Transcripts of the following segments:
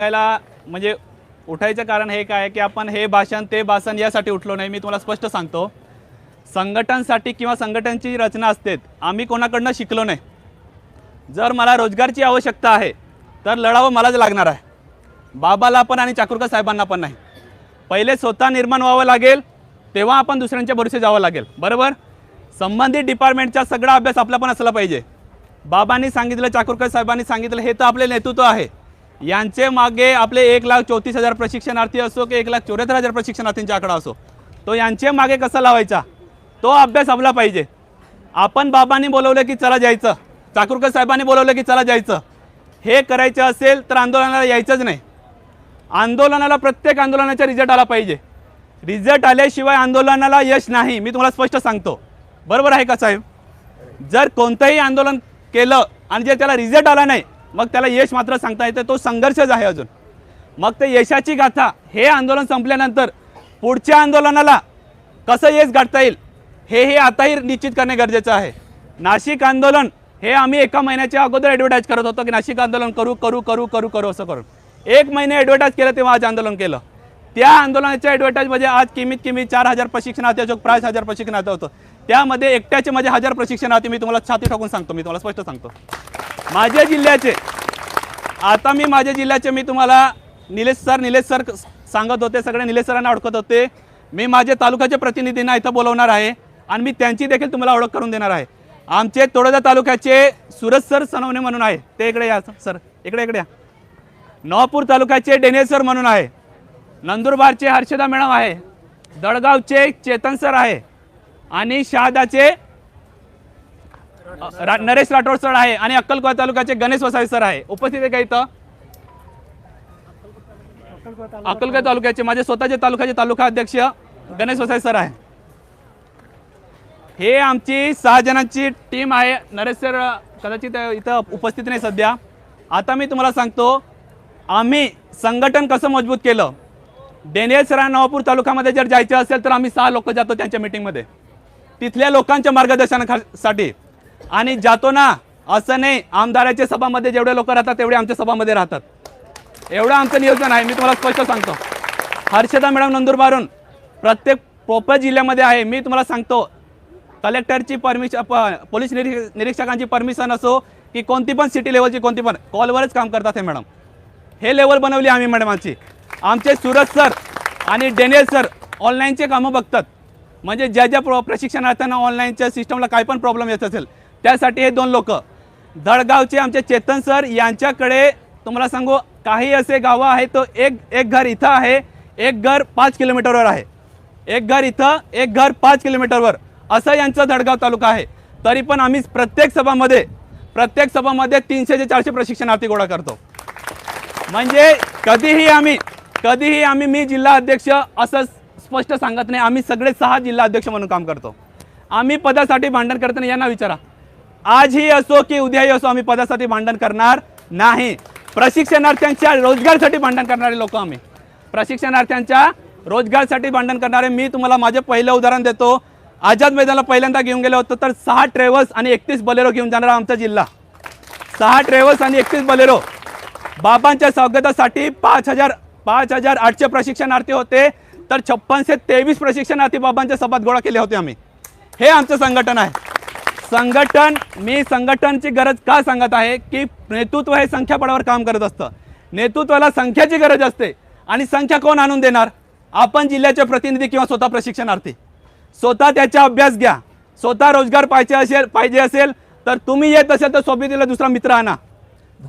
यायला म्हणजे उठायचं कारण हे काय की आपण हे भाषण ते भाषण यासाठी उठलो नाही. मी तुम्हाला स्पष्ट सांगतो. संघटनसाठी किंवा संघटनची रचना असते आम्ही कोणाकडनं शिकलो नाही. जर मला रोजगारची आवश्यकता आहे तर लढावं मलाच लागणार आहे. बाबाला पण आणि चाकूरकर साहेबांना पण नाही. पहिले स्वतः निर्माण व्हावं लागेल तेव्हा आपण दुसऱ्यांच्या भरोसे जावं लागेल. बरोबर? संबंधित डिपार्टमेंटचा सगळा अभ्यास आपला पण असला पाहिजे. बाबांनी सांगितलं चाकूरकर साहेबांनी सांगितलं हे तर आपले नेतृत्व आहे. यांचे मागे आपले एक लाख चौतीस हजार प्रशिक्षणार्थी असो की एक लाख चौऱ्याहत्तर हजार प्रशिक्षणार्थींचा आकडा असो तो यांचे मागे कसा लावायचा? तो अभ्यास आपला पाहिजे. आपण बाबांनी बोलवलं की चला जायचं. चाकूरकर साहेबांनी बोलवलं की चला जायचं. हे करायचं असेल तर आंदोलनाला यायचंच नाही. आंदोलनाला प्रत्येक आंदोलनाचा रिझल्ट आला पाहिजे. रिझल्ट आल्याशिवाय आंदोलनाला यश नाही मी तुम्हाला स्पष्ट सांगतो. बरोबर आहे का साहेब? जर कोणतंही आंदोलन केलं आणि जर त्याला रिझल्ट आला नाही मग त्याला यश मात्र सांगता येतं तो संघर्षच आहे अजून. मग ते यशाची गाथा हे आंदोलन संपल्यानंतर पुढच्या आंदोलनाला कसं यश गाठता येईल हे हे आताही निश्चित करणे गरजेचं आहे. नाशिक आंदोलन हे आम्ही एका महिन्याच्या अगोदर ॲडव्हर्टाईज करत होतो की नाशिक आंदोलन करू करू करू करू करू असं करून. एक महिने ॲडव्हर्टाईज केलं तेव्हा आज आंदोलन केलं. त्या आंदोलनाच्या ॲडव्हर्टाईजमध्ये आज किमीत किमी चार हजार प्रशिक्षणार्थी असो पाच हजार प्रशिक्षणार्थी होतं. त्यामध्ये एकट्याचे माझे हजार प्रशिक्षणार्थी मी तुम्हाला छाती टाकून सांगतो मी तुम्हाला स्पष्ट सांगतो. माझ्या जिल्ह्याचे. आता मी माझ्या जिल्ह्याचे मी तुम्हाला निलेश सर निलेश सर सांगत होते सगळे निलेश सरांना ओळखत होते. मी माझे तालुक्याचे प्रतिनिधींना इथं बोलवणार आहे आणि मी त्यांची देखील तुम्हाला ओळख करून देणार आहे. आमचे तोडोदा तालुक्याचे सुरज सर सनवणे म्हणून आहे. ते इकडे या सर. इकडे इकडे या. नवापूर तालुक्याचे डेने सर म्हणून आहे. नंदुरबारचे हर्षदा मॅडम आहे. दडगावचे चेतन सर आहे. आणि शहादाचे रा- नरेश राठोड सर आहे आणि अक्कलकोवा तालुक्याचे गणेश वसावे सर आहे. उपस्थित आहे का इथं? अक्कलकोवा तालुक्याचे माझे स्वतःचे तालुक्याचे तालुका अध्यक्ष गणेश वसावे सर आहे. हे आमची सहा जणांची टीम आहे. नरेश सर कदाचित इथं उपस्थित नाही सध्या. आता मी तुम्हाला सांगतो आम्ही संघटन कसं मजबूत केलं? डेनियल सरा नवापूर तालुक्यामध्ये जर जायचं असेल तर आम्ही सहा लोक जातो त्यांच्या मीटिंगमध्ये तिथल्या लोकांच्या मार्गदर्शनासाठी आणि जातो ना असं नाही आमदाराच्या सभामध्ये जेवढे लोक राहतात तेवढे आमच्या सभामध्ये राहतात. एवढं आमचं नियोजन आहे मी तुम्हाला स्पष्ट सांगतो. हर्षदा मॅडम नंदुरबारून प्रत्येक प्रॉपर जिल्ह्यामध्ये आहे मी तुम्हाला सांगतो कलेक्टरची परमिशन पोलीस निरी निरीक्षकांची परमिशन असो की कोणती पण सिटी लेवलची कोणती पण कॉलवरच काम करतात हे मॅडम. हे लेवल बनवली आम्ही मॅडम आमची आमचे सूरज सर आणि डेनियल सर ऑनलाईनचे कामं बघतात. म्हणजे ज्या ज्या प्र प्रशिक्षणार्थ्यांना ऑनलाईनच्या सिस्टमला काय पण प्रॉब्लेम येत असेल त्यासाठी हे दोन लोक. दळगावचे आमचे चेतन सर यांच्याकडे तुम्हाला सांगू काही असे गावं आहेत तो एक एक घर इथं आहे एक घर पाच किलोमीटरवर आहे. एक घर इथं एक घर पाच किलोमीटरवर. असं यांचं दडगाव तालुका आहे. तरी पण आम्ही प्रत्येक सभामध्ये प्रत्येक सभामध्ये तीनशे ते चारशे प्रशिक्षणार्थी गोळा करतो. म्हणजे कधीही आम्ही कधीही आम्ही मी जिल्हा अध्यक्ष असं स्पष्ट सांगत नाही आम्ही सगळे सहा जिल्हा अध्यक्ष म्हणून काम करतो. आम्ही पदासाठी भांडण करताना यांना विचारा. आजही असो की उद्याही असो आम्ही पदासाठी भांडण करणार नाही. प्रशिक्षणार्थ्यांच्या रोजगारसाठी भांडण करणारे लोक आम्ही. प्रशिक्षणार्थ्यांच्या रोजगारसाठी भांडण करणारे मी तुम्हाला माझे पहिलं उदाहरण देतो. आझाद मैदानाला पहिल्यांदा घेऊन गेलो होतो तर सहा ट्रेवल्स आणि एकतीस बलेरो घेऊन जाणारा आमचा जिल्हा. सहा ट्रेवल्स आणि एकतीस बलेरो. बाबांच्या स्वागतासाठी पाच हजार पाच हजार आठशे प्रशिक्षणार्थी होते. तर छप्पनशे तेवीस प्रशिक्षणार्थी बाबांच्या सभात गोळा केले होते आम्ही. हे आमचं संघटन आहे. संघटन मी संघटनची गरज का सांगत आहे? की नेतृत्व हे संख्यापडावर काम करत असतं. नेतृत्वाला संख्याची गरज असते. आणि संख्या कोण आणून देणार? आपण जिल्ह्याचे प्रतिनिधी किंवा स्वतः प्रशिक्षणार्थी. स्वतः त्याचा अभ्यास घ्या. स्वतः रोजगार पाहिजे असेल पाहिजे असेल तर तुम्ही येत असेल तर सोबतीला दुसरा मित्र आणा.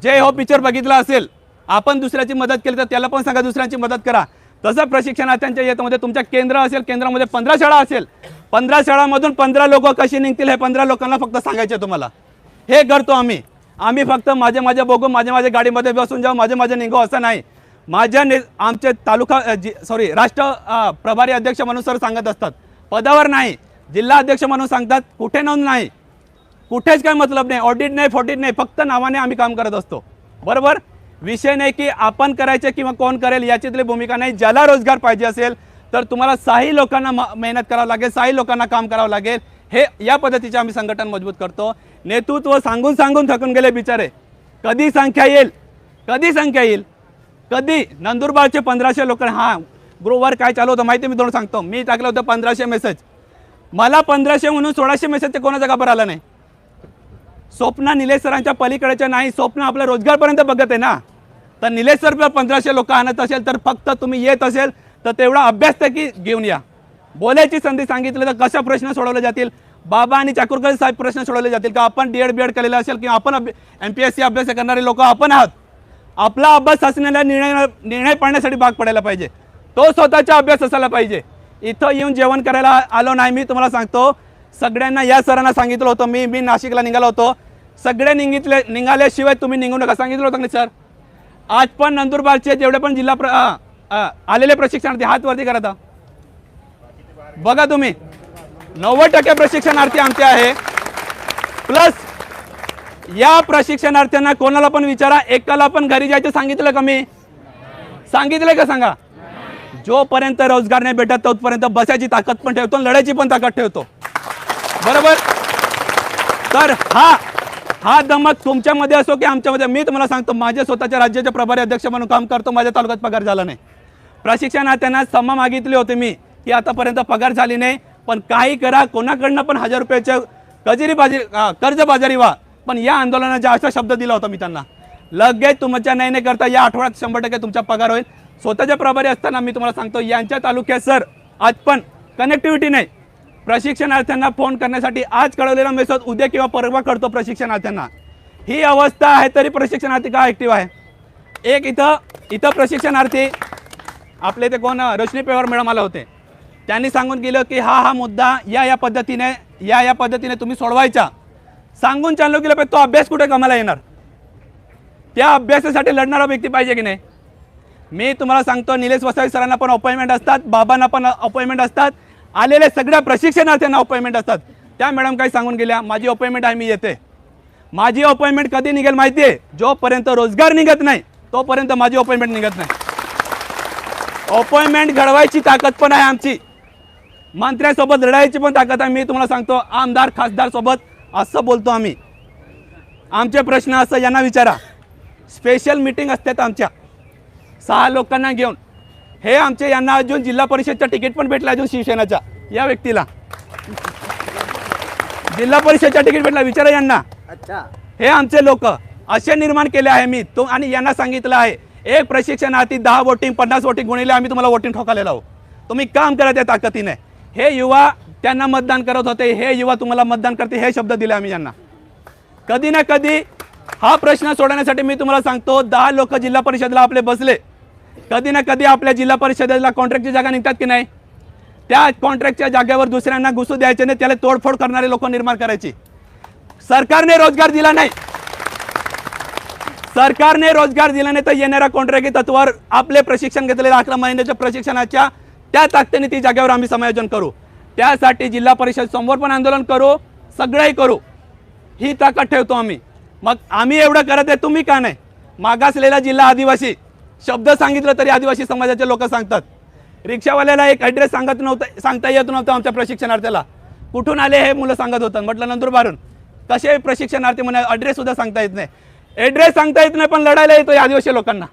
जे हो पिक्चर बघितला असेल आपण दुसऱ्याची मदत केली तर त्याला पण सांगा दुसऱ्यांची मदत करा. तसं प्रशिक्षणार्थ्यांच्या येतमध्ये तुमच्या केंद्र असेल केंद्रामध्ये पंधरा शाळा असेल पंधरा शाळांमधून पंधरा लोक कशी निघतील हे पंधरा लोकांना फक्त सांगायचे तुम्हाला. हे करतो आम्ही. आम्ही फक्त माझ्या माझ्या बघू माझ्या माझ्या गाडीमध्ये बसून जाऊ माझे माझे निघू असं नाही. माझ्या ने आमचे तालुका जी सॉरी राष्ट्र प्रभारी अध्यक्ष म्हणून सर सांगत असतात. पदावर नाही. जिल्हा अध्यक्ष म्हणून सांगतात कुठे नोंद नाही. कुठेच काय मतलब नाही. ऑडिट नाही फॉडिट नाही. फक्त नावाने आम्ही काम करत असतो. बरोबर? विषय नाही की आपण करायचे किंवा कोण करेल याचीतली भूमिका नाही. ज्याला रोजगार पाहिजे असेल तर तुम्हाला साही लोकांना म- मेहनत करावं लागेल साही लोकांना काम करावं लागेल. हे या पद्धतीचे आम्ही संघटन मजबूत करतो. नेतृत्व सांगून सांगून थकून गेले बिचारे. कधी संख्या येईल? कधी संख्या येईल? कधी? नंदुरबारचे पंधराशे लोक हां ग्रुपवर काय चालू होतं माहिती मी दोन सांगतो. मी टाकलं होतं पंधराशे मेसेज मला पंधराशे म्हणून सोळाशे मेसेज ते कोणाचा खबर आला नाही. स्वप्न निलेश सरांच्या पलीकडेच्या नाही स्वप्न आपल्या रोजगारपर्यंत बघत आहे ना. तर निलेश सर पंधराशे लोक आणत असेल तर फक्त तुम्ही येत असेल तर तेवढा अभ्यास तर की घेऊन या. बोलायची संधी सांगितली तर कशा प्रश्न सोडवले जातील? बाबा आणि चाकूरकर साहेब प्रश्न सोडवले जातील का? आपण डी एड बी एड केलेलं असेल किंवा आपण एम पी एस सी अभ्यास करणारे लोक आपण आहात. आपला अभ्यास असण्याला निर्णय निर्णय पाडण्यासाठी भाग पडायला पाहिजे. तो स्वतःचा अभ्यास असायला पाहिजे. इथं येऊन जेवण करायला आलो नाही मी तुम्हाला सांगतो. सगळ्यांना या सरांना सांगितलं होतं मी मी नाशिकला निघालो होतो. सगळे निघितले निघाल्याशिवाय तुम्ही निघू नका. सांगितलं होतं ना सर? आज पण नंदुरबारचे जेवढे पण जिल्हा प्र आलेले प्रशिक्षणार्थी हात वरती करा आता. बघा तुम्ही. नव्वद टक्के प्रशिक्षणार्थी आमचे आहे. प्लस या प्रशिक्षणार्थ्यांना कोणाला पण विचारा एकाला पण घरी जायचं सांगितलं का मी? सांगितलंय का सांगा? जोपर्यंत रोजगार नाही भेटत तोपर्यंत बसायची ताकद पण ठेवतो लढायची पण ताकद ठेवतो. बरोबर? तर हा हा दमक तुमच्यामध्ये असो की आमच्यामध्ये. मी तुम्हाला सांगतो माझ्या स्वतःच्या राज्याचे प्रभारी अध्यक्ष म्हणून काम करतो माझ्या तालुक्यात पगार झाला नाही. प्रशिक्षणार्थ्यांना समा मागितली होती मी. की आतापर्यंत पगार झाली नाही. पण काही करा कोणाकडनं पण हजार रुपयाच्या कजेरी बाजारी कर्ज बाजारी व्हा. पण या आंदोलनाचा असा शब्द दिला होता मी त्यांना. लगेच तुमच्या नाही नाही करता या आठवड्यात शंभर टक्के तुमचा पगार होईल. स्वतःच्या प्रभारी असताना मी तुम्हाला सांगतो यांच्या तालुक्यात सर आज पण कनेक्टिव्हिटी नाही. प्रशिक्षणार्थ्यांना फोन करण्यासाठी आज कळवलेला मेसेज उद्या किंवा परवा करतो प्रशिक्षणार्थ्यांना. ही अवस्था आहे तरी प्रशिक्षणार्थी का ॲक्टिव्ह आहे? एक इथं इथं प्रशिक्षणार्थी आपले ते कोण रोशनी पेवर मॅडम आले होते. त्यांनी सांगून गेलं की हा हा मुद्दा या या पद्धतीने या या पद्धतीने तुम्ही सोडवायचा. सांगून चाललो गेलं पाहिजे तो अभ्यास कुठे कमाला येणार? त्या अभ्यासासाठी लढणारा व्यक्ती पाहिजे की नाही? मी तुम्हाला सांगतो निलेश वसावी सरांना पण अपॉइंटमेंट असतात बाबांना पण अपॉइंटमेंट असतात आलेल्या सगळ्या प्रशिक्षणार्थ्यांना अपॉइंटमेंट असतात. त्या मॅडम काही सांगून गेल्या माझी अपॉइंटमेंट आहे मी येते. माझी अपॉइंटमेंट कधी निघेल माहिती आहे जोपर्यंत रोजगार निघत नाही तोपर्यंत माझी अपॉइंटमेंट निघत नाही. अपॉइंटमेंट घडवायची ताकद पण आहे आमची. मंत्र्यासोबत लढायची पण ताकद आहे. मी तुम्हाला सांगतो आमदार खासदार सोबत असं बोलतो आम्ही. आमचे प्रश्न असं यांना विचारा. स्पेशल मिटिंग असतात आमच्या. सहा लोकांना घेऊन. हे आमचे यांना अजून जिल्हा परिषदचं तिकीट पण भेटलं अजून शिवसेनाच्या या व्यक्तीला. जिल्हा परिषदच्या तिकीट भेटला विचारा यांना. अच्छा. हे आमचे लोक असे निर्माण केले आहे मी. तो आणि यांना सांगितलं आहे. एक प्रशिक्षणार्थी दहा वोटिंग पन्नास वोटिंग गुणिले आम्ही तुम्हाला वोटिंग ठोकायला लावू तुम्ही काम करा त्या ताकदीने. हे युवा त्यांना मतदान करत होते हे युवा तुम्हाला मतदान करते हे शब्द दिले आम्ही यांना. कधी ना कधी हा प्रश्न सोडवण्यासाठी मी तुम्हाला सांगतो दहा लोक जिल्हा परिषदेला आपले बसले. कधी ना कधी आपल्या जिल्हा परिषदेला कॉन्ट्रॅक्टची जागा निघतात की नाही? त्या कॉन्ट्रॅक्टच्या जागेवर दुसऱ्यांना घुसू द्यायचे नाही त्याला तोडफोड करणारे लोक निर्माण करायची. सरकारने रोजगार दिला नाही. सरकारने रोजगार दिला नाही तर येणाऱ्या कॉन्ट्रॅक्ट तत्वावर आपले प्रशिक्षण घेतलेल्या अकरा महिन्याच्या प्रशिक्षणाच्या त्या ताकदीने ती जागेवर आम्ही समायोजन करू. त्यासाठी जिल्हा परिषद समोर पण आंदोलन करू सगळंही करू. ही ताकद ठेवतो आम्ही. मग आम्ही एवढं करत आहे तुम्ही का नाही? मागासलेला जिल्हा आदिवासी शब्द सांगितलं तरी आदिवासी समाजाचे लोक सांगतात. रिक्षावाल्याला एक ॲड्रेस सांगत नव्हतं सांगता येत नव्हतं आमच्या प्रशिक्षणार्थ्याला कुठून आले हे मुलं सांगत होतं. म्हटलं नंदुरबारून कसे प्रशिक्षणार्थी म्हणे ॲड्रेससुद्धा सांगता येत नाही. ॲड्रेस सांगता येत नाही पण लढायला येतो या आदिवासी लोकांना.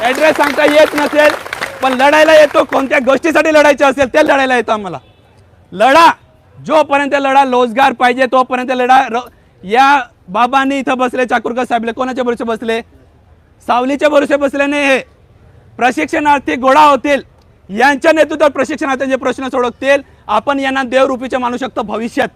ॲड्रेस सांगता येत नसेल पण लढायला येतो कोणत्या गोष्टीसाठी लढायचं असेल ते लढायला येतं आम्हाला. लढा जोपर्यंत लढा रोजगार पाहिजे तोपर्यंत लढा र या बाबांनी इथं बसले चाकूरकर साहेबले कोणाच्या भरोसे बसले? सावलीच्या भरोसे बसले नाही हे. प्रशिक्षणार्थी गोळा होतील. यांच्या नेतृत्वात प्रशिक्षणार्थीचे प्रश्न सोडवतील आपण यांना देवरूपीचे मानू शकतो भविष्यात.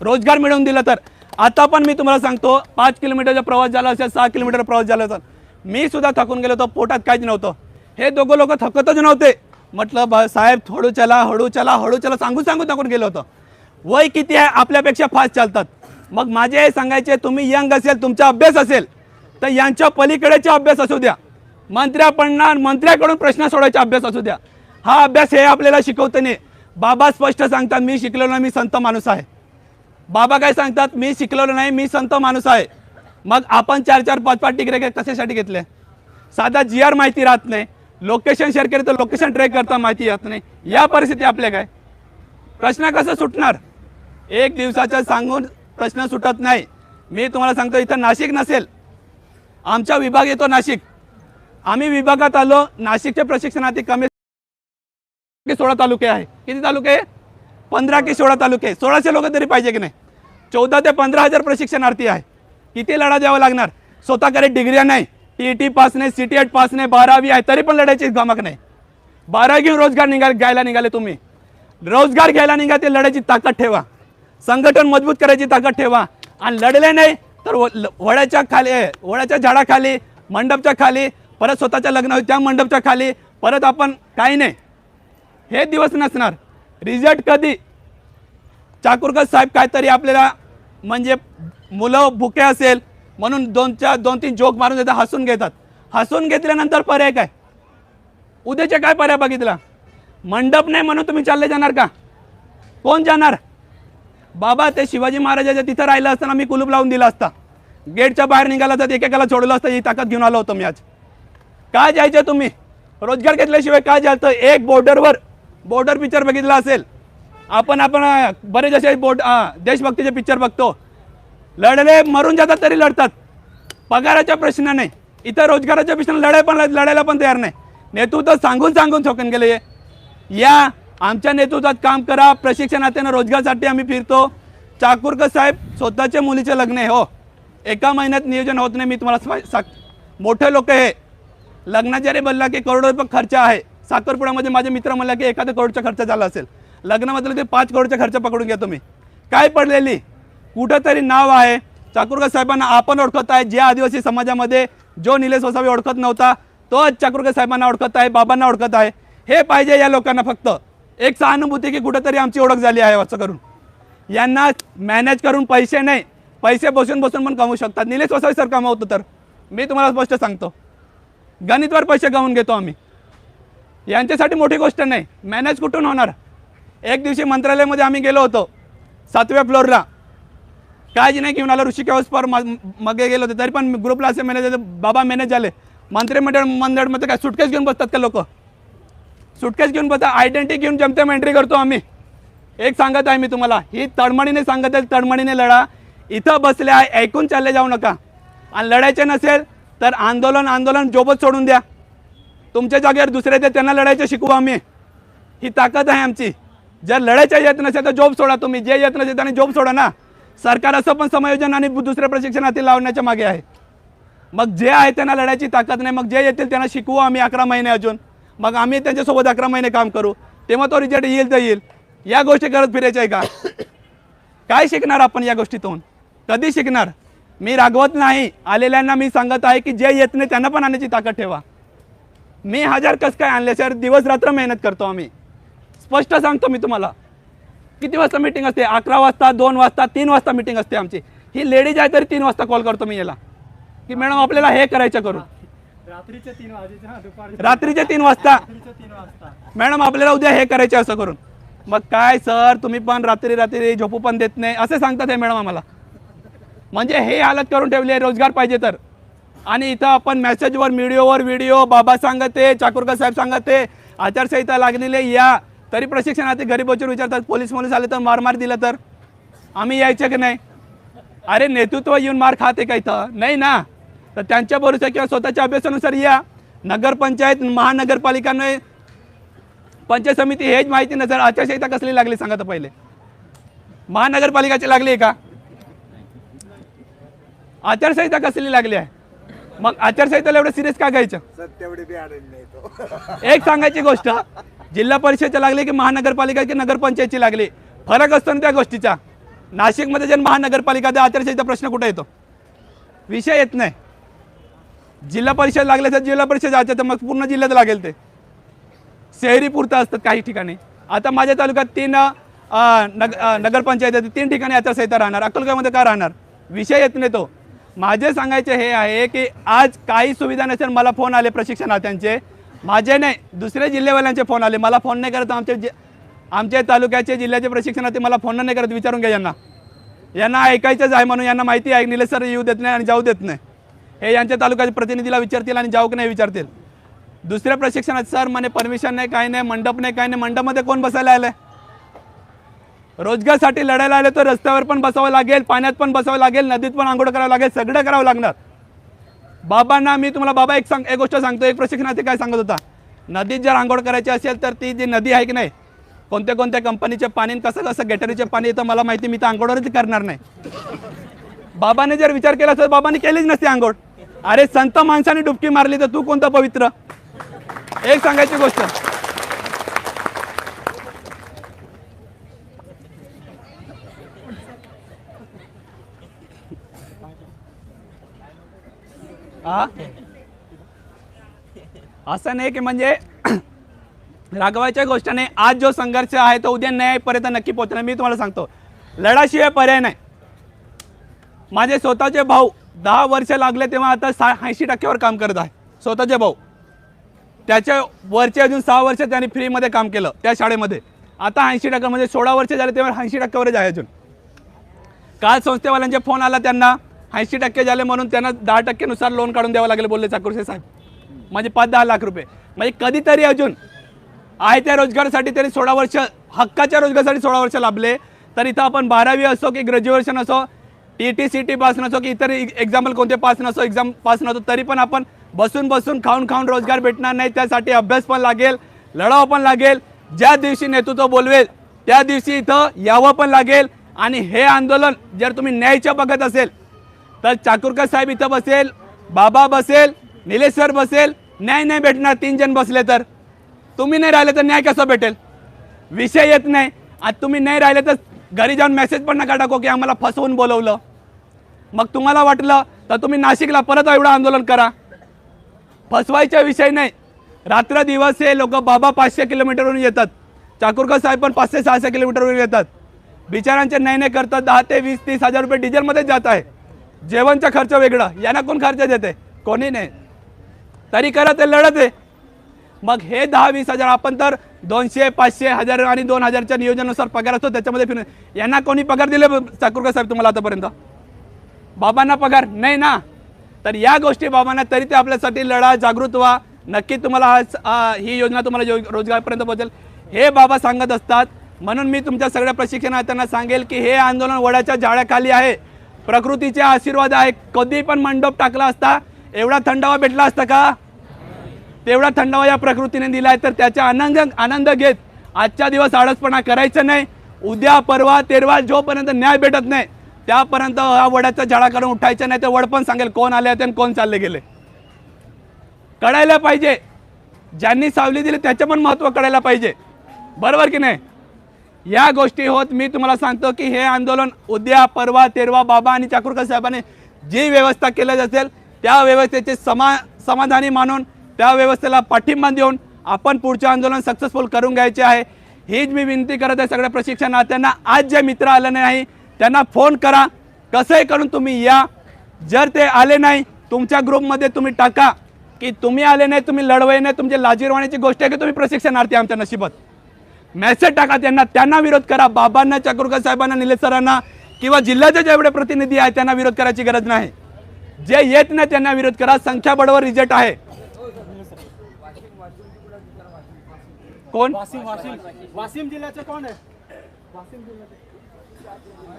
रोजगार मिळवून दिलं तर. आता पण मी तुम्हाला सांगतो पाच किलोमीटरचा प्रवास झाला असेल सहा किलोमीटर प्रवास झाला असेल मी सुद्धा थकून गेलो होतो पोटात काहीच नव्हतं. हे दोघं लोक थकतच नव्हते. म्हटलं बा साहेब हळू चला हळू चला हळू चला सांगू सांगू थकून गेलो होतं. वय किती आहे आपल्यापेक्षा फास्ट चालतात. मग माझे हे सांगायचे तुम्ही यंग असेल तुमचा अभ्यास असेल तर यांच्या पलीकडेचा अभ्यास असू द्या. मंत्र्यापणना मंत्र्याकडून प्रश्न सोडायचा अभ्यास असू द्या. हा अभ्यास हे आपल्याला शिकवतं नाही. बाबा स्पष्ट सांगतात मी शिकलेलो मी संत माणूस आहे. बाबा काय सांगतात मी शिकलेलो नाही मी संत माणूस आहे. मग आपण चार चार पाच पाच डिग्री कशासाठी घेतले? साधा जी आर माहिती राहत नाही. लोकेशन शेअर केलं तर लोकेशन ट्रेक करता माहिती येत नाही. या परिस्थिती आपल्या काय? प्रश्न कसं सुटणार? एक दिवसाच्या सांगून प्रश्न सुटत नाही. मी तुम्हाला सांगतो इथं नाशिक नसेल. आमचा विभाग येतो नाशिक. आम्ही विभागात आलो नाशिकच्या प्रशिक्षणार्थी कमी सोळा तालुके आहे. किती तालुके? पंधरा की सोळा तालुके. सोळाशे लोक तरी पाहिजे की नाही? चौदा ते पंधरा हजार प्रशिक्षणार्थी आहे. किती लढा द्यावा लागणार? स्वतःकडे डिग्र्या नाही टी टी पास नाही सी टी एट पास नाही बारावी आहे तरी पण लढायची गमक नाही. बारावी घेऊन रोजगार निघाल घ्यायला निघाले तुम्ही. रोजगार घ्यायला निघा ते लढायची ताकद ठेवा. संघटन मजबूत करायची ताकद ठेवा. आणि लढले नाही तर वड्याच्या खाली वड्याच्या झाडाखाली मंडपच्या खाली परत स्वतःच्या लग्न त्या मंडपच्या खाली परत आपण काही नाही. हे दिवस नसणार. रिझल्ट कधी? चाकूरकर साहेब काहीतरी आपल्याला म्हणजे मुलं भुके असेल म्हणून दोन चार दोन तीन जोक मारून देतात हसून घेतात. हसून घेतल्यानंतर पर्याय काय? उद्याचे काय पर्याय बघितला? मंडप नाही म्हणून तुम्ही चालले जाणार का? कोण जाणार? बाबा ते शिवाजी महाराजाच्या तिथं राहिलं असताना मी कुलूप लावून दिला असता. गेटच्या बाहेर निघाला तर एकेकाला सोडलं असतं ही ताकद घेऊन आलो होतो मी आज. काय जायचं तुम्ही? रोजगार घेतल्याशिवाय काय जायचं एक बॉर्डरवर बॉर्डर पिक्चर बघितला असेल. आपण आपण बरेच असे बोट देशभक्तीचे पिक्चर बघतो. लढले मरून जातात तरी लढतात. पगाराच्या प्रश्नाने नाही. रोजगाराच्या प्रश्न लढाय पण लढायला पण तयार नाही. नेतृत्व सांगून सांगून थोकन गेले या आमच्या नेतृत्वात काम करा. प्रशिक्षणार्थीनं रोजगारसाठी आम्ही फिरतो. चाकूरकर साहेब स्वतःच्या मुलीचे लग्न आहे हो. एका महिन्यात नियोजन होत नाही मी तुम्हाला स्वा- साक मोठे लोक हे लग्नाच्या रे बोलला की करोड रुपये खर्च आहे. साखरपुड्यामध्ये माझे मित्र म्हणला की एखादा करोडचा खर्च झाला असेल. लग्नामधलं ते पाच करोडचा खर्च पकडून घ्या तुम्ही. काय पडलेली? कुठंतरी नाव आहे. चाकूरकर साहेबांना आपण ओळखत आहे. ज्या आदिवासी समाजामध्ये जो निलेश वसावी ओळखत नव्हता तो आज चाकूरकर साहेबांना ओळखत आहे बाबांना ओळखत आहे. हे पाहिजे या लोकांना फक्त. एक सहानुभूती की कुठंतरी आमची ओळख झाली आहे असं करून. यांना मॅनेज करून पैसे नाही. पैसे बसून बसून पण कमवू शकतात. निलेश वसावी सर कमावतो तर. मी तुम्हाला स्पष्ट सांगतो. गणितवर पैसे कमवून घेतो आम्ही. यांच्यासाठी मोठी गोष्ट नाही. मॅनेज कुठून होणार? एक दिवशी मंत्रालयामध्ये आम्ही गेलो होतो सातव्या फ्लोअरला. काळजी नाही घेऊन आलं ऋषिकेश पर मागे गेलो होते तरी पण ग्रुपला असे मॅनेज बाबा मॅनेज झाले. मंत्रिमंडळ मंडळमध्ये काय सुटकेस घेऊन बसतात का लोक? सुटकेस घेऊन बसतात आयडेंटिटी घेऊन जमतेम एंट्री करतो आम्ही. एक सांगत आहे मी तुम्हाला ही तडमणीने सांगत आहे तडमणीने लढा. इथं बसले आहे ऐकून चालले जाऊ नका. आणि लढायचे नसेल तर आंदोलन आंदोलन जोबत सोडून द्या. तुमच्या जागेवर दुसरे ते त्यांना लढायचं शिकवू आम्ही. ही ताकद आहे आमची. जर लढायच्या येत नसेल तर जॉब सोडा तुम्ही. जे येत नसेल त्यांनी जॉब सोडा ना. सरकार असं पण समायोजन आणि दुसऱ्या प्रशिक्षणातील लावण्याच्या मागे आहे. मग जे आहे त्यांना लढायची ताकद नाही. मग जे येतील त्यांना शिकवू आम्ही अकरा महिने अजून. मग आम्ही त्यांच्यासोबत अकरा महिने काम करू. तेव्हा तो रिझल्ट येईल तर येईल. या गोष्टी करत फिरायच्या आहे का? काय शिकणार आपण या गोष्टीतून? कधी शिकणार? मी रागवत नाही. आलेल्यांना मी सांगत आहे की जे येत नाही त्यांना पण आणण्याची ताकद ठेवा. मी हजार कस काय आणले? सर दिवस रात्र मेहनत करतो आम्ही. स्पष्ट सांगतो मी तुम्हाला. किती वाजता मीटिंग असते? अकरा वाजता दोन वाजता तीन वाजता मीटिंग असते आमची. ही लेडीज आहे तरी तीन वाजता कॉल करतो मी याला. की मॅडम आपल्याला हे करायचं करून. रात्रीचे तीन वाजेचे हा दुपारचे. रात्रीचे तीन वाजता. रात्रीचे तीन वाजता. मॅडम आपल्याला उद्या हे करायचे असं करून. मग काय सर तुम्ही पण रात्री रात्री झोपू पण देत नाही. असे सांगतात हे मॅडम आम्हाला. म्हणजे हे हालत करून ठेवली आहे रोजगार पाहिजे तर. आणि इथं आपण मेसेजवर व्हिडिओवर व्हिडिओ बाबा सांगते चाकूरकर साहेब सांगते आचारसंहिता लागलेले या तरी प्रशिक्षणार्थी घरी बसून विचारतात पोलीस पोलीस आले तर मार मार दिलं तर? आम्ही यायचं की नाही? अरे नेतृत्व येऊन मार खाते का इथं? नाही ना. तर त्यांच्या भरोसा किंवा स्वतःच्या अभ्यासानुसार या. नगरपंचायत महानगरपालिकाने पंचायत समिती हेच माहिती नसेल. आचारसंहिता कसली लागली सांगा तर पहिले. महानगरपालिकाची लागली आहे का? आचारसंहिता कसली लागली आहे? मग आचारसंहिताला एवढं सिरियस का घ्यायचं? एक सांगायची गोष्ट जिल्हा परिषदचे लागले की महानगरपालिका की नगरपंचायतची लागली? फरक असतो ना त्या गोष्टीचा. नाशिकमध्ये जर महानगरपालिका त्या आचारसंहिता प्रश्न कुठे येतो? विषय येत नाही. जिल्हा परिषद लागले तर जिल्हा परिषद आचार तर मग पूर्ण जिल्ह्यात लागेल ते. शहरी पुरतं असतात काही ठिकाणी. आता माझ्या तालुक्यात तीन नग नगरपंचायत तीन ठिकाणी आचारसंहिता राहणार. अक्कलगावमध्ये का राहणार? विषय येत नाही तो. माझे सांगायचे हे आहे की आज काही सुविधा नसेल मला फोन आले प्रशिक्षणार्थ्यांचे. माझे नाही दुसऱ्या जिल्ह्यावाल्यांचे फोन आले. मला फोन नाही करत आमचे जे आमच्या तालुक्याचे जिल्ह्याचे प्रशिक्षणार्थी मला फोन नाही करत विचारून घ्या यांना. यांना ऐकायचंच आहे म्हणून यांना माहिती आहे निलेश सर येऊ देत नाही आणि जाऊ देत नाही. हे यांच्या तालुक्याच्या प्रतिनिधीला विचारतील आणि जाऊ की नाही विचारतील. दुसऱ्या प्रशिक्षणात सर म्हणे परमिशन नाही काही नाही मंडप नाही काही नाही मंडपमध्ये कोण बसायला आलंय? रोजगारसाठी लढायला आले तर रस्त्यावर पण बसावं लागेल पाण्यात पण बसावं लागेल नदीत पण आंघोळ करावं लागेल सगळं करावं लागणार. बाबांना मी तुम्हाला बाबा एक सांग एक गोष्ट सांगतो. एक प्रशिक्षणार्थी काय सांगत होता? नदीत जर आंघोळ करायची असेल तर ती जी नदी आहे की नाही? कोणत्या कोणत्या कंपनीचे पाणी कसं कसं गॅटरीचे पाणी येतं मला माहिती मी तर आंघोळवरच करणार नाही. बाबाने जर विचार केला तर बाबांनी केलीच नसती आंघोळ. अरे संत माणसाने डुबकी मारली तर तू कोणता पवित्र? एक सांगायची गोष्ट. हा असं नाही की म्हणजे रागवायच्या गोष्टीने आज जो संघर्ष आहे तो उद्या न्यायपर्यंत नक्की पोहोचणार मी तुम्हाला सांगतो लढाशिवाय पर्याय नाही. माझे स्वतःचे भाऊ दहा वर्ष लागले तेव्हा आता सा ऐंशी टक्क्यावर काम करत आहे. स्वतःचे भाऊ. त्याच्या वरचे अजून सहा वर्ष त्यांनी फ्रीमध्ये काम केलं त्या शाळेमध्ये. आता ऐंशी टक्के म्हणजे सोळा वर्ष झाले तेव्हा ऐंशी टक्क्यावरच आहे अजून. काल संस्थेवाल्यांचे फोन आला त्यांना ऐंशी टक्के झाले म्हणून त्यांना दहा टक्केनुसार लोन काढून द्यावं लागेल बोलले चाकुरसे साहेब. म्हणजे पाच दहा लाख रुपये. म्हणजे कधीतरी अजून आहे त्या रोजगारासाठी तरी सोळा वर्ष हक्काच्या रोजगारासाठी सोळा वर्ष लाभले. तर इथं आपण बारावी असो की ग्रॅज्युएशन असो T T C T pass नसो की इतर एक्झाम्पल कोणते पास नसो एक्झाम पास नसो तरी पण आपण बसून बसून खाऊन खाऊन रोजगार भेटणार नाही. त्यासाठी अभ्यास पण लागेल लढावं पण लागेल. ज्या दिवशी नेतृत्व बोलवेल त्या दिवशी इथं यावं पण लागेल. आणि हे आंदोलन जर तुम्ही न्यायच्या बघत असेल तर चाकूरकर साहेब इथं बसेल बाबा बसेल निलेश सर बसेल न्याय नाही भेटणार तीन जण बसले तर. तुम्ही नाही राहिले तर न्याय कसं भेटेल? विषय येत नाही. आज तुम्ही नाही राहिले तर घरी जाऊन मेसेज पण नका टाको की आम्हाला फसवून बोलवलं. मग तुम्हाला वाटलं तर तुम्ही नाशिकला परत एवढं आंदोलन करा. फसवायचा विषय नाही. रात्र दिवस हे लोक बाबा पाचशे किलोमीटरवरून येतात. चाकूरकर साहेब पण पाचशे सहाशे किलोमीटरवरून येतात. बिचारांचे नाही नाही करतात दहा ते वीस तीस हजार रुपये डिझेलमध्येच जात आहे. जेवणचा खर्च वेगळा यांना कोण खर्च देते? कोणी नाही. तरी करा ते लढत आहे. मग हे दहा वीस हजार आपण तर दोनशे पाचशे हजार आणि दोन हजारच्या नियोजनानुसार पगार असतो त्याच्यामध्ये फिरून. यांना कोणी पगार दिले चाकूरकर साहेब तुम्हाला आतापर्यंत? बाबांना पगार नाही ना? तर या गोष्टी बाबांना तरी ते आपल्यासाठी लढा जागृत व्हा. नक्की तुम्हाला आज ही योजना तुम्हाला यो- रोजगारपर्यंत पोहोचेल. हे बाबा सांगत असतात. म्हणून मी तुमच्या सगळ्या प्रशिक्षणार्थ्यांना सांगेल की हे आंदोलन वडाच्या जाळ्याखाली आहे. प्रकृतीचे आशीर्वाद आहे. कधी पण मंडप टाकला असता एवढा थंडावा भेटला असता का? तेवढा थंडावा या प्रकृतीने दिलाय तर त्याचा आनंद आनंद घेत आजच्या दिवस आळसपणा करायचं नाही. उद्या परवा तेरवा जोपर्यंत न्याय भेटत नाही त्यापर्यंत हा वडाच्या झाडाकडून उठायचं नाही. तर वड पण सांगेल कोण आले होते आणि कोण चालले गेले. कळायला पाहिजे. ज्यांनी सावली दिली त्याचं पण महत्त्व कळायला पाहिजे. बरोबर की नाही? या गोष्टी होत मी तुम्हाला सांगतो की हे आंदोलन उद्या परवा तेरवा बाबा आणि चाकूरकर साहेबांनी जी व्यवस्था केली असेल त्या व्यवस्थेचे समा समाधानी मानून त्या व्यवस्थेला पाठिंबा देऊन आपण पुढचे आंदोलन सक्सेसफुल करून घ्यायचे आहे. हीच मी विनंती करत आहे सगळ्या प्रशिक्षणार्थ्यांना आज जे मित्र आले नाही त्यांना फोन करा. कसंही करून तुम्ही या. जर ते आले नाही तुमच्या ग्रुपमध्ये तुम्ही टाका. की तुम्ही आले नाही तुम्ही लढवय नाही तुमचे लाजीरवाण्याची गोष्ट आहे की तुम्ही प्रशिक्षणार्थी आमच्या नशिबात? मेसेज टाका त्यांना. त्यांना विरोध करा. बाबांना चाकूरकर साहेबांना निलेश सरांना किंवा जिल्ह्याचे जेवढे प्रतिनिधी आहेत त्यांना विरोध करायची गरज नाही. जे येत नाही त्यांना विरोध करा. संख्याबळवर रिजेक्ट आहे. कोण? वाशिम जिल्ह्याचे कोण आहे? वाशिम जिल्ह्याचे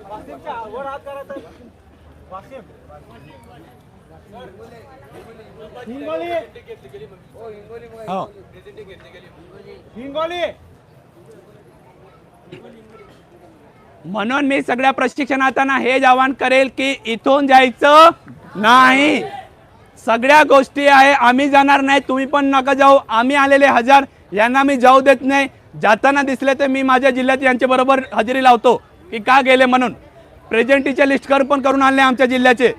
वाशिमच्या वर हात करा तर वाशिम हिंगोली हो हिंगोली म्हणून मी सगळ्या प्रशिक्षणार्थ्यांना हे आवाहन करेल की इथून जायचं नाही. सगळ्या गोष्टी आहे आम्ही जाणार नाही तुम्ही पण नका जाऊ. आम्ही आलेले हजार यांना मी जाऊ देत नाही. जाताना दिसले तर मी माझ्या जिल्ह्यात यांच्या बरोबर हजेरी लावतो. की का गेले म्हणून? प्रेझेंटीचे लिस्ट कर पण करून आणले आमच्या जिल्ह्याचे.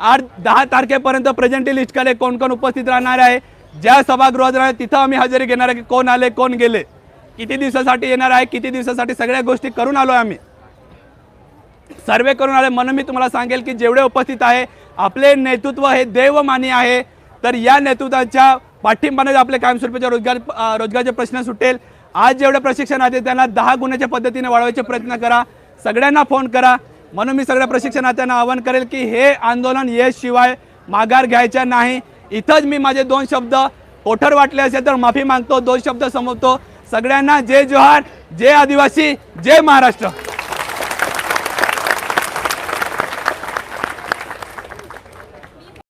आठ दहा तारखेपर्यंत प्रेझेंटी लिस्ट करे कोण कोण उपस्थित राहणार आहे? ज्या सभागृहात राहणार तिथं आम्ही हजेरी घेणार आहे की कोण आले कोण गेले? किती दिवसासाठी येणार आहे किती दिवसासाठी सगळ्या गोष्टी करून आलो आम्ही. सर्वे करून आले म्हणून मी तुम्हाला सांगेल की जेवढे उपस्थित आहे आपले नेतृत्व हे देवमानी आहे. तर या नेतृत्वाच्या पाठिंबाने आपले कायमस्वरूपीचे रोजगार रोजगारचे प्रश्न सुटेल. आज जेवढे प्रशिक्षण आहे त्यांना दहा गुणाच्या पद्धतीने वाढवायचे प्रयत्न करा. सगळ्यांना फोन करा. म्हणून मी सगळ्या प्रशिक्षणार्थ्यांना आवाहन करेल की हे आंदोलन येशिवाय माघार घ्यायचा नाही. इथंच मी माझे दोन शब्द कोठर वाटले असेल तर माफी मागतो दोन शब्द समजतो सगळ्यांना जय जोहार जय आदिवासी जय महाराष्ट्र.